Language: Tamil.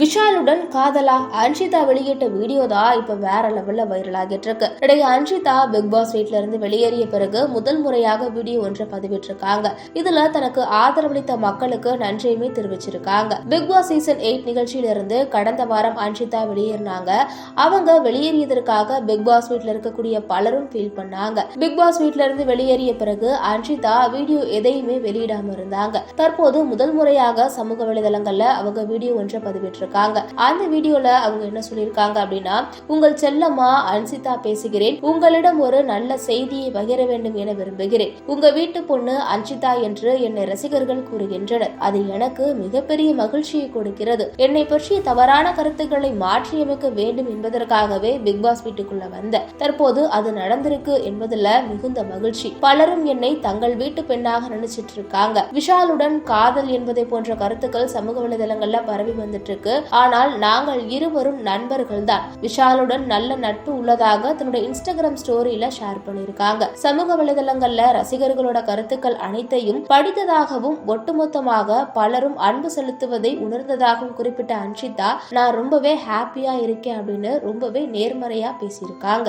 விஷாலுடன் காதலா அன்ஷிதா வெளியிட்ட வீடியோ தான் இப்ப வேற லெவல்ல வைரல் ஆகிட்டு இருக்கு. இடையே அன்ஷிதா பிக் பாஸ் வீட்ல இருந்து வெளியேறிய பிறகு முதல் முறையாக வீடியோ ஒன்றை பதிவிட்டிருக்காங்க. இதுல தனக்கு ஆதரவளித்த மக்களுக்கு நன்றியுமே தெரிவிச்சிருக்காங்க. பிக் பாஸ் சீசன் எயிட் நிகழ்ச்சியில இருந்து கடந்த வாரம் அன்ஷிதா வெளியேறினாங்க. அவங்க வெளியேறியதற்காக பிக் பாஸ் வீட்ல இருக்கக்கூடிய பலரும் ஃபீல் பண்ணாங்க. பிக் பாஸ் வீட்ல இருந்து வெளியேறிய பிறகு அன்ஷிதா வீடியோ எதையுமே வெளியிடாம இருந்தாங்க. தற்போது முதல் முறையாக சமூக வலைதளங்கள்ல அவங்க வீடியோ ஒன்றை இருக்காங்க. அந்த வீடியோல அவங்க என்ன சொல்லியிருக்காங்க அப்படின்னா உங்கள் செல்லம்மா அன்சிதா பேசுகிறேன். உங்களிடம் ஒரு நல்ல செய்தியை பகிர வேண்டும் என விரும்புகிறேன். உங்க வீட்டு பொண்ணு அன்சிதா என்று என்னை ரசிகர்கள் கூறுகின்றனர். அது எனக்கு மிகப்பெரிய மகிழ்ச்சியை கொடுக்கிறது. என்னை பற்றிய தவறான கருத்துக்களை மாற்றியமைக்க வேண்டும் என்பதற்காகவே பிக் பாஸ் வீட்டுக்குள்ள வந்த தற்போது அது நடந்திருக்கு என்பதுல மிகுந்த மகிழ்ச்சி. பலரும் என்னை தங்கள் வீட்டு பெண்ணாக நினைச்சிட்டு இருக்காங்க. விஷாலுடன் காதல் என்பதை போன்ற கருத்துக்கள் சமூக வலைதளங்கள்ல பரவி வந்துட்டு இருக்கு. ஆனால் நாங்கள் இருவரும் நண்பர்கள் தான் விஷாலுடன் நல்ல நட்பு உள்ளதாக தன்னுடைய இன்ஸ்டாகிராம் ஸ்டோரியில ஷேர் பண்ணியிருக்காங்க. சமூக வலைதளங்கள்ல ரசிகர்களோட கருத்துக்கள் அனைத்தையும் படித்ததாகவும் ஒட்டுமொத்தமாக பலரும் அன்பு செலுத்துவதை உணர்ந்ததாகவும் குறிப்பிட்ட அன்ஷிதா நான் ரொம்பவே ஹாப்பியா இருக்கேன் அப்படின்னு ரொம்பவே நேர்மறையா பேசியிருக்காங்க.